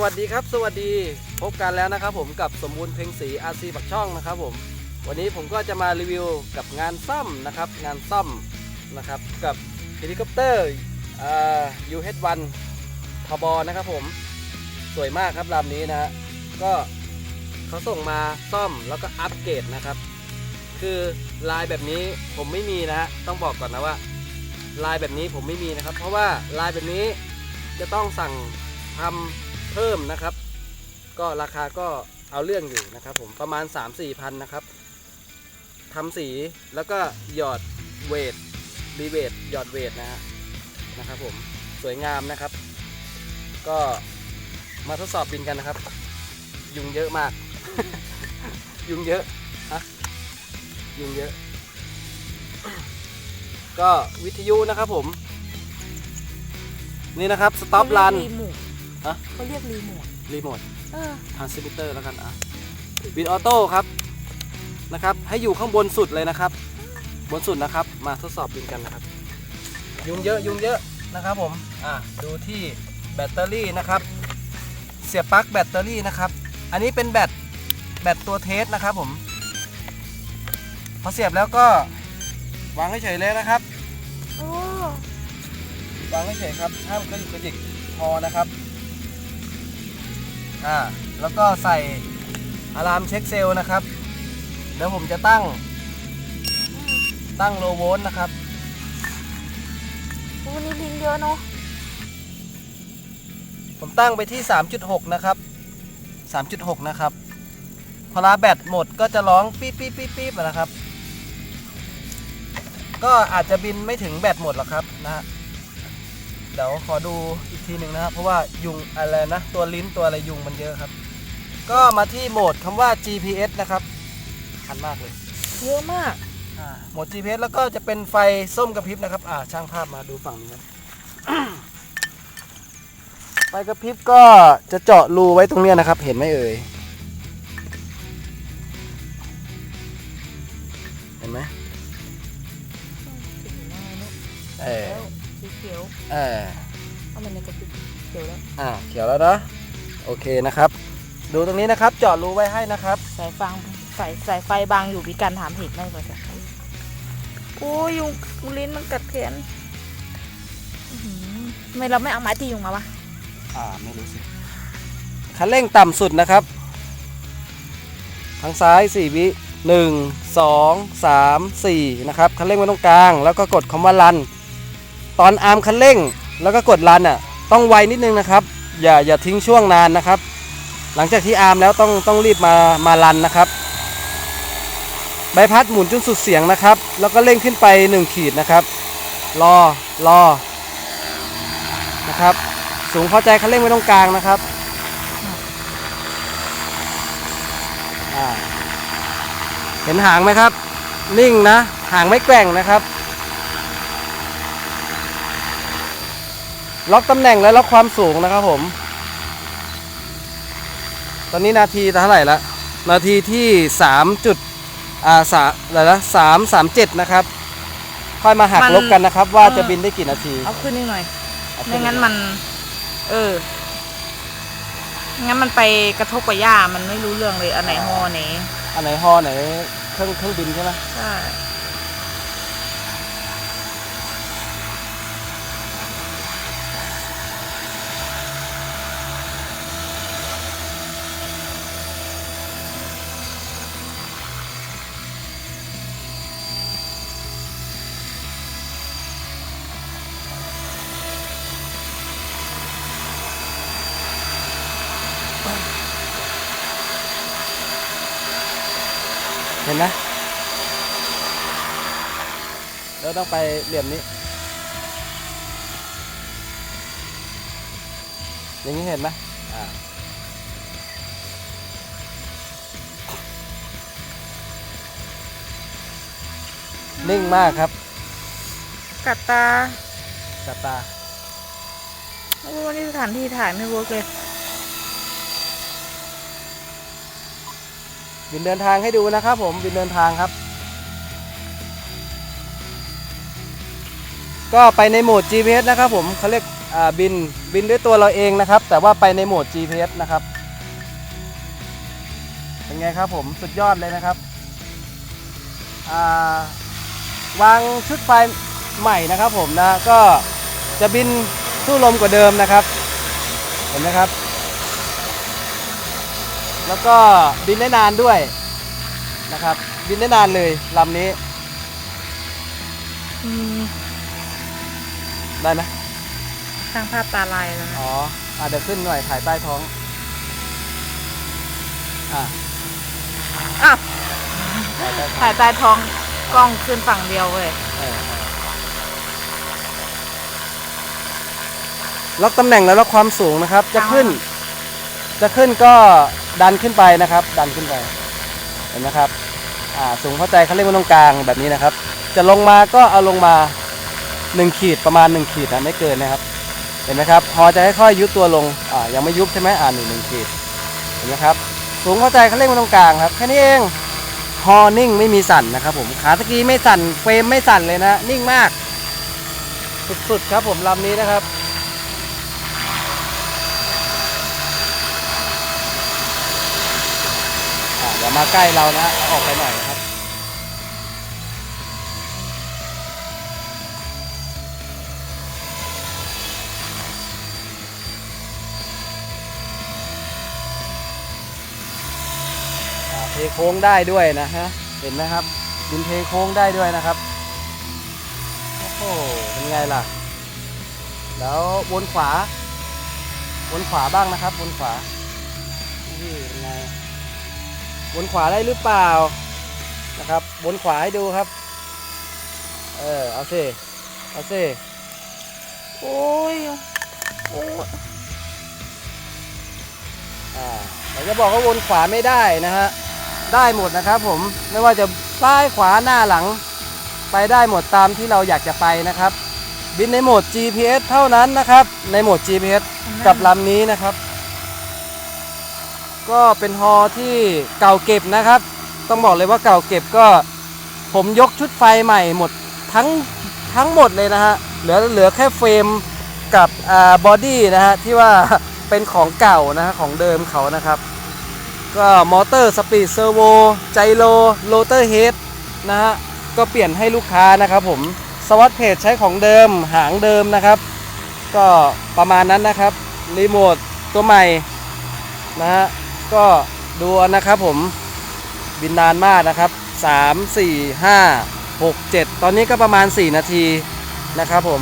สวัสดีครับ สวัสดีพบกันแล้วนะครับ ผมกับสมบูรณ์เพ็งศรีอาซีปักช่องนะครับ ผม วันนี้ผมก็จะมารีวิวกับงานซ่อมนะครับ งานซ่อมนะครับกับเฮลิคอปเตอร์เอ่อ UH1 ทบนะครับ ผมสวยมากครับลำนี้นะฮะก็เขาส่งมาซ่อมแล้วก็อัปเกรดนะครับ คือลายแบบนี้ผมไม่มีนะฮะต้องบอกก่อนนะว่า ลายแบบนี้ผมไม่มีนะครับ เพราะว่าลายแบบนี้จะต้องสั่งทำ เพิ่มนะครับ ก็ราคาก็เอาเรื่องอยู่นะครับ ผมประมาณ 3-4พันนะครับทำสีแล้วก็หยอดเวทรีเวทหยอดเวทนะฮะนะครับผมสวยงามนะครับ ก็มาทดสอบบินกันนะครับ ยุงเยอะมาก ยุงเยอะฮะยุงเยอะ ก็วิทยุนะครับผม นี่นะครับสต็อปรัน ฮะ เขาเรียกรีโมทรีโมทเออทรานสมิเตอร์แล้วกันอะบินออโต้ครับนะครับ ให้อยู่ข้างบนสุดเลยนะครับ บนสุดนะครับ มาทดสอบบินกันนะครับ ยุงเยอะยุงเยอะนะครับผมอะดูที่แบตเตอรี่นะครับ เสียบปลั๊กแบตเตอรี่นะครับ อันนี้เป็นแบตแบตตัวเทสนะครับผม พอเสียบแล้วก็วางเฉยๆเลยนะครับ โอ้วางเฉยๆครับห้ามกระยุกกระดิกพอนะครับ อ่าแล้วก็ใส่อะลามเช็คเซลล์นะครับ เดี๋ยวผมจะตั้ง ตั้งโลโวลต์นะครับวันนี้ลิงเยอะเนาะผมตั้งไปที่ 3.6 นะครับ 3.6 นะครับ พอลาแบตหมดก็จะร้องปี๊บปี๊บปี๊บปี๊บนะครับ ก็อาจจะบินไม่ถึงแบตหมดหรอกครับนะฮะ เดี๋ยวขอดูอีกทีหนึ่งนะครับ เพราะว่ายุงอะไรนะ ตัวลิ้นตัวอะไรยุงมันเยอะครับ ก็มาที่โหมดคำว่า GPS นะครับคันมากเลยเยอะมากอ่าโหมด GPS แล้วก็จะเป็นไฟส้มกระพริบนะครับ อ่าช่างภาพมาดูฝั่งนี้ครับ ไฟกระพริบก็จะเจาะรูไว้ตรงเนี้ยนะครับ เห็นไหมเอ่ย เขียวเออเอามันในกระปุกเขียวแล้วอ่าเขียวแล้วเนาะโอเคนะครับ ดูตรงนี้นะครับ เจาะรูไว้ให้นะครับ สายฟังสายสายไฟบางอยู่มีการถามเหตุได้ก่อนจ้ะโอ้ยยุงลิ้นมันกัดแขนอื้อหือทำไมเราไม่เอาไม้ตียุงมาวะอ่าไม่รู้สิคันเร่งต่ำสุดนะครับ ทางซ้าย 4 วิ 1 2 3 4 นะครับ คันเร่งไว้ตรงกลาง แล้วก็กดคำว่ารัน ตอนอาร์มคันเร่ง แล้วก็กดรันอะ ต้องไวนิดนึงนะครับ อย่าอย่าทิ้งช่วงนานนะครับ หลังจากที่อาร์มแล้วต้องต้องรีบมามารันนะครับใบพัดหมุนจนสุดเสียงนะครับ แล้วก็เร่งขึ้นไป 1 ขีดนะครับ รอรอนะครับ สูงเข้าใจคันเร่งไว้ตรงกลางนะครับเห็นหางไหมครับ นิ่งนะ หางไม่แกว่งนะครับ ล็อกตำแหน่งและล็อกความสูงนะครับผม ตอนนี้นาทีเท่าไหร่ละนาทีที่3จุดอ่าสาอะไรนะสามสามเจ็ดนะครับ ค่อยมาหักลบกันนะครับ ว่าจะบินได้กี่นาทีเอาขึ้นนิดหน่อย เอาขึ้ไม่งั้นมัน เออ งั้นมันไปกระทบกับหญ้ามันไม่รู้เรื่องเลยอันไหนฮอไหนอันไหนฮอไหนเครื่องเครื่องบินใช่ไหมใช่ นไหมแล้วต้องไปเหลี่ยมนี้ อย่างนี้เห็นไหมอ่านิ่งมากครับ กัดตาจับตาโอ้นี่สถานที่ถ่ายไม่เวิร์กเลย บินเดินทางให้ดูนะครับผมบินเดินทางครับ ก็ไปในโหมด GPS นะครับผมเขาเรียกบินบินด้วยตัวเราเองนะครับ แต่ว่าไปในโหมด GPS นะครับเป็นไงครับผมสุดยอดเลยนะครับาวางชุดไฟใหม่นะครับผมนะก็จะบินสู้ลมกว่าเดิมนะครับ เห็นไหมครับ แล้วก็บินได้นานด้วยนะครับ บินได้นานเลยลำนี้อืมได้ไหมสร้างภาพตาลายแล้วนะอ๋ออะเดี๋ยวขึ้นหน่อยถ่ายใต้ท้องอะอะถ่ายใต้ท้องถ่ายใต้ท้องกล้องขึ้นฝั่งเดียวเว้ยเออเออล็อกตำแหน่งแล้วล็อกความสูงนะครับ จะขึ้น จะขึ้นก็ดันขึ้นไปนะครับ ดันขึ้นไปเห็นไหมครับอ่าสูงเข้าใจเขาเรียกว่าตรงกลางแบบนี้นะครับ จะลงมาก็เอาลงมา 1 ขีดประมาณ 1 ขีดนะไม่เกินนะครับ เห็นไหมครับพอจะค่อยๆยุบตัวลงอ่ายังไม่ยุบใช่ไหมอ่าหนึ่งหนึ่งขีดเห็นไหมครับสูงเข้าใจเขาเรียกว่าตรงกลางครับแค่นี้เองฮอนิ่งไม่มีสั่นนะครับผมขาสกีไม่สั่นเฟรมไม่สั่นเลยนะนิ่งมาก สุดๆครับผมลำนี้นะครับ อย่ามาใกล้เรานะเอาออกไปหน่อยนะครับเทโค้งได้ด้วยนะฮะเห็นไหมครับบินเทโค้งได้ด้วยนะครับโอ้โหเป็นไงล่ะ แล้ววนขวาวนขวาบ้างนะครับวนขวานี่เป็นไง วนขวาได้หรือเปล่านะครับวนขวาให้ดูครับ เออเอาสิเอาสิโอ้ยโอ้ยอ่าเราจะบอกว่าวนขวาไม่ได้นะฮะได้หมดนะครับผมไม่ว่าจะซ้ายขวาหน้าหลัง ไปได้หมดตามที่เราอยากจะไปนะครับ บินในโหมด GPS เท่านั้นนะครับ ในโหมด GPS กับลำนี้นะครับ ก็เป็นฮอที่เก่าเก็บนะครับ ต้องบอกเลยว่าเก่าเก็บก็ ผมยกชุดไฟใหม่หมดทั้งทั้งหมดเลยนะฮะเหลือเหลือแค่เฟรมกับอ่าบอดี้นะฮะที่ว่าเป็นของเก่านะฮะของเดิมเขานะครับ ก็มอเตอร์สปีดเซอร์โวไจโรโรเตอร์เฮดนะฮะก็เปลี่ยนให้ลูกค้านะครับผมสวัสดเพจใช้ของเดิมหางเดิมนะครับ ก็ประมาณนั้นนะครับรีโมทตัวใหม่นะฮะ ก็ดูเอานะครับผมบินนานมากนะครับ 3 4 5 6 7 ตอนนี้ก็ประมาณ 4 นาทีนะครับผม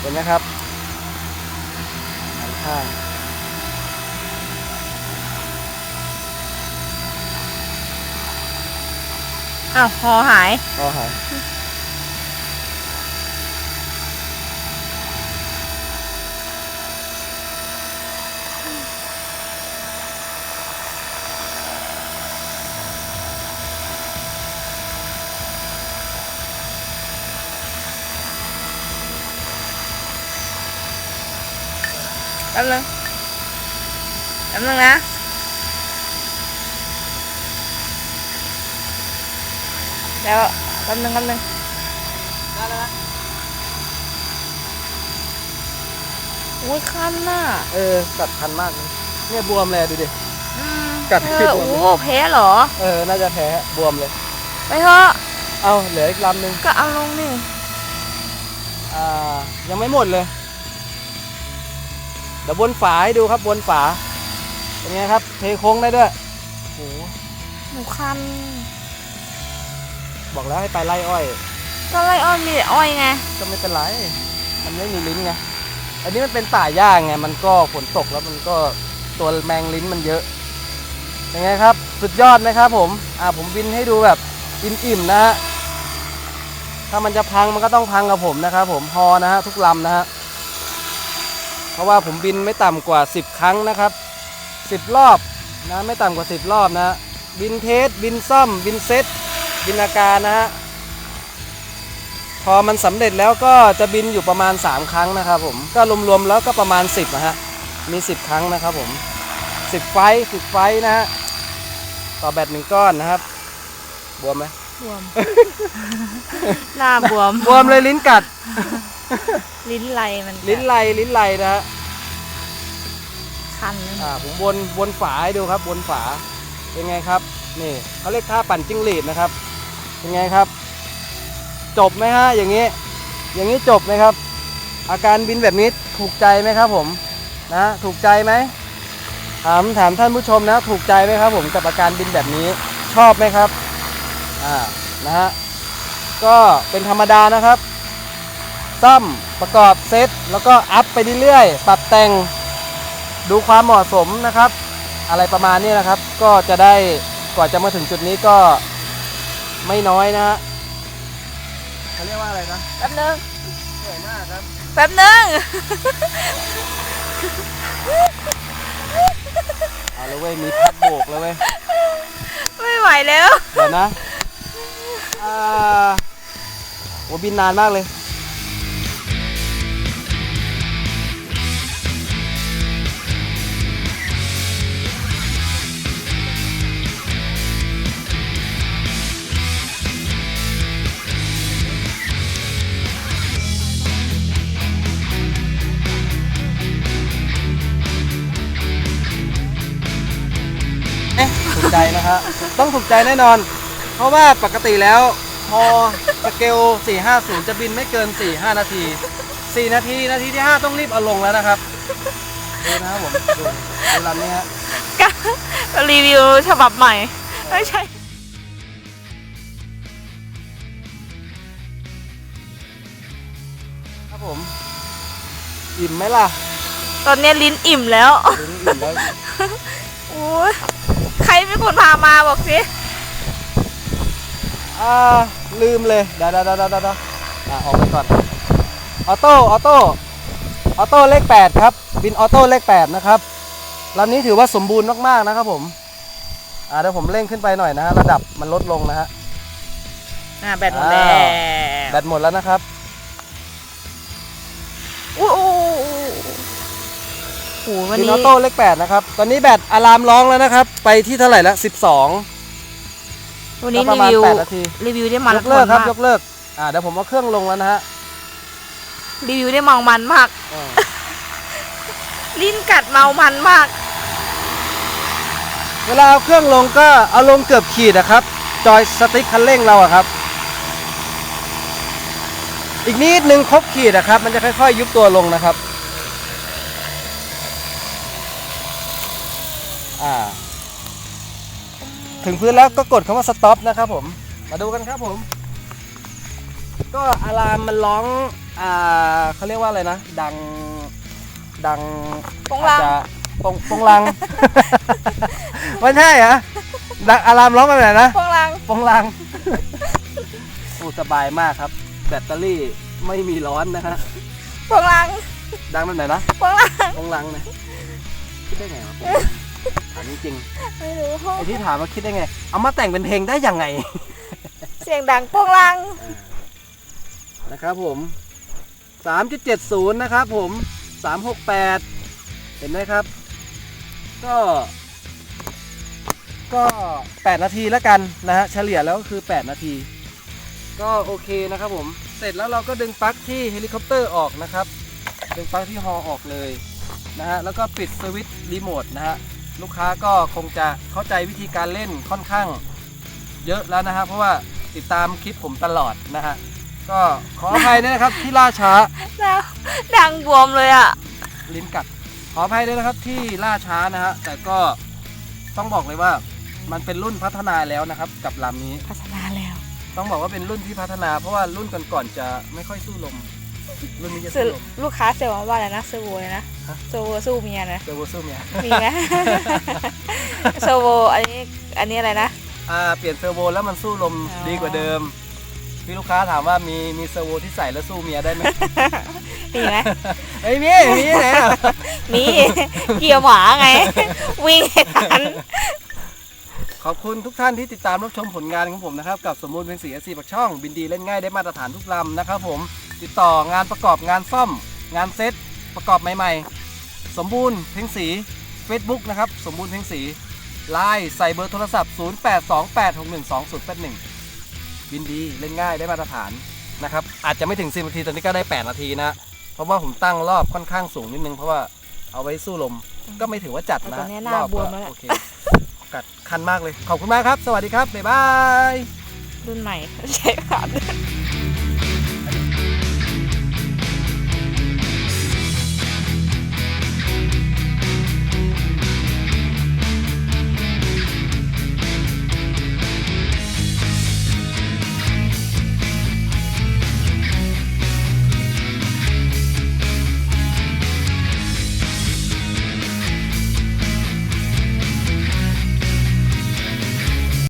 เห็นไหมครับด้านข้างอ้าวหอหายอ๋อหาย ป๊บนึงแป๊บนึงนะแล้วแป๊บนึงแป๊บนึงได้แล้วนะอุ้ยคันน่ะเออกัดคันมากเลยเนี่ยบวมเลยดูดิ อืมกัดเอที่อตัวโอ้แพ้เหรอ เออ น่าจะแพ้บวมเลย ไปเถอะเอาเหลืออีกลำหนึ่งก็เอาลงนี่อ่ายังไม่หมดเลย เดี๋ยวบนฝาให้ดูครับบนฝาเป็นไงครับ เทโค้งได้ด้วยโอ้โหหนูคันบอกแล้วให้ไปไล่อ้อย ก็ไล่อ้อยมีแต่อ้อยไง ก็ไม่เป็นไร มันไม่มีลิ้นไง อันนี้มันเป็นป่าหญ้าไง มันก็ฝนตกแล้วมันก็ตัวแมงลิ้นมันเยอะเป็นไงครับ สุดยอดไหมครับผม อ่าผมบินให้ดูแบบอิ่มๆนะฮะ ถ้ามันจะพังมันก็ต้องพังกับผมนะครับผม ฮอนะฮะทุกลำนะฮะ เพราะว่าผมบินไม่ต่ำกว่า 10 ครั้งนะครับ 10 รอบนะไม่ต่ำกว่า 10 รอบนะฮะบินเทส บินซ่อม บินเซตบินอาการนะฮะพอมันสำเร็จแล้วก็จะบินอยู่ประมาณ 3 ครั้งนะครับผมก็รวมๆแล้วก็ประมาณ 10นะฮะมี 10 ครั้งนะครับผม 10 ไฟต์10ไฟต์นะฮะต่อแบตหนึ่งก้อนนะครับ บวมไหมบวม หน้าบวม บวมเลยลิ้นกัด ลิ้นไหลมันจะลิ้นไหลลิ้นไหลนะฮะคันอ่าผมวนวนฝาให้ดูครับวนฝาเป็นไงครับ นี่เขาเรียกท่าปั่นจิ้งหรีดนะครับ เป็นไงครับ จบไหมฮะอย่างนี้ อย่างนี้จบไหมครับ อาการบินแบบนี้ถูกใจไหมครับผมนะถูกใจไหมถามถามท่านผู้ชมนะ ถูกใจไหมครับ ผมกับอาการบินแบบนี้ชอบไหมครับอ่านะฮะก็เป็นธรรมดานะครับ ซ่อมประกอบเซตแล้วก็อัพไปเรื่อยๆปรับแต่งดูความเหมาะสมนะครับ อะไรประมาณนี้นะครับ ก็จะได้กว่าจะมาถึงจุดนี้ก็ไม่น้อยนะฮะเขาเรียกว่าอะไรนะแป๊บนึงเหนื่อยมากครับแป๊บนึง เอาแล้วเว้ยมีพัดโบกแล้วเว้ยไม่ไหวแล้ว เดี๋ยวนะอ่าโอ้บินนานมากเลย ต้องถูกใจแน่นอน เพราะว่าปกติแล้วพอสเกล 450 จะบินไม่เกิน 4-5 นาที 4 นาที นาทีที่ 5 ต้องรีบเอาลงแล้วนะครับดูนะครับผมดูดูลำนี้ฮะรีวิวฉบับใหม่ ไม่ใช่ครับผม อิ่มไหมล่ะ ตอนนี้ลิ้นอิ่มแล้วอิ่มอิ่มแล้ว โอ้ย ใครเป็นคนพามาบอกสิอ่าลืมเลยเดี๋ยวเดี๋ยวเดี๋ยวเดี๋ยวเดี๋ยวอะออกไปก่อนออโต้ออโต้ออโต้เลข8ครับบินออโต้เลข8นะครับลำนี้ถือว่าสมบูรณ์มากๆนะครับผมอ่าเดี๋ยวผมเร่งขึ้นไปหน่อยนะฮะระดับมันลดลงนะฮะอ่าแบตหมดแล้วแบตหมดแล้วนะครับ หวันบินนี้ออโต้เลข8นะครับ ตอนนี้แบตอะลามร้องแล้วนะครับ ไปที่เท่าไหร่ละ12วันนี้ก็ปรีระมาณวิว8นาทีรีวิวได้มันยกเลิกครับมากยกเลิกอ่าเดี๋ยวผมเอาเครื่องลงแล้วนะฮะรีวิวได้เมามันมาก อ่า ลิ้นกัดเมามันมาก เวลาเอาเครื่องลงก็เอาลงเกือบขีดนะครับ จอยสติ๊กคันเร่งเราอะครับ อีกนิดนึงครบขีดนะครับ มันจะค่อยๆ ยุบตัวลงนะครับ อ่า ถึงพื้นแล้วก็กดคำว่า stop นะครับผม มาดูกันครับผม ก็อะลามมันร้อง อ่าเขาเรียกว่าอะไรนะ ดัง ดังปงลัง อาจจะปงปงลัง ไม่ใช่เหรอดังอะลามร้องไปไหนนะ พวกลังปงลังโอ้สบายมากครับ แบตเตอรี่ไม่มีร้อนนะฮะพวกลังดังแบบไหนนะพวกลังปงลังนะคิดได้ไงวะ ถามจริงไม่รู้ๆไอที่ถามว่าคิดได้ไง เอามาแต่งเป็นเพลงได้ยังไง เสียงดังพวกลังนะครับผม 3.70 นะครับผม 368 เห็นไหมครับ ก็ ก็ 8 นาทีแล้วกันนะฮะ เฉลี่ยแล้วก็คือ 8 นาที ก็โอเคนะครับผม เสร็จแล้วเราก็ดึงปลั๊กที่เฮลิคอปเตอร์ออกนะครับ ดึงปลั๊กที่ฮอออกเลยนะฮะ แล้วก็ปิดสวิตช์รีโมทนะฮะ ลูกค้าก็คงจะเข้าใจวิธีการเล่นค่อนข้างเยอะแล้วนะฮะเพราะว่าติดตามคลิปผมตลอดนะฮะก็ขออภัยด้วยนะครับที่ล่าช้า แล้วดังบวมเลยอะ ลิ้นกัดขออภัยด้วยนะครับที่ล่าช้านะฮะแต่ก็ต้องบอกเลยว่ามันเป็นรุ่นพัฒนาแล้วนะครับ กับลำนี้ พัฒนาแล้ว ต้องบอกว่าเป็นรุ่นที่พัฒนาเพราะว่ารุ่นก่อนๆจะไม่ค่อยสู้ลม รุ่นนี้จะซื้สู้อลมลูกค้าเซลล์มาว่าอะไรนะเซอร์โวเลยนะฮะ เซอร์โวสู้เมียนะเจอโวสู้เมียมีไหมเซอร์โวอันนี้อันนี้อะไรนะ อ่าเปลี่ยนเซอร์โวแล้วมันสู้ลมอ๋อ ดีกว่าเดิม พี่ลูกค้าถามว่ามีมีเซอร์โวที่ใส่แล้วสู้เมียได้ไหม มีไหมเฮ้ยมีมีไหนอะมี เกี่ยวหมาไง วิ่งให้ทัน ขอบคุณทุกท่านที่ติดตามรับชมผลงานของผมนะครับกับสมมูลเพ็งสีเอสีปักช่องบินดีเล่นง่ายได้มาตรฐานทุกลำนะครับผมติดต่องานประกอบงานซ่อม งานเซ็ตประกอบใหม่ๆ สมบูรณ์เพ็งสี Facebook นะครับสมบูรณ์เพ็งสีไลน์ใส่เบอร์โทรศัพท์ 0828612081บินดีเล่นง่ายได้มาตรฐานนะครับอาจจะไม่ถึง 10 นาทีตอนนี้ก็ได้ 8 นาทีนะ เพราะว่าผมตั้งรอบค่อนข้างสูงนิดนึงเพราะว่าเอาไว้สู้ลมก็ไม่ถือว่าจัดนะรอนบวมวโอเค กัคันมากเลย ขอบคุณมากครับ สวัสดีครับ บ๊ายบาย รุ่นใหม่ใช้ขาด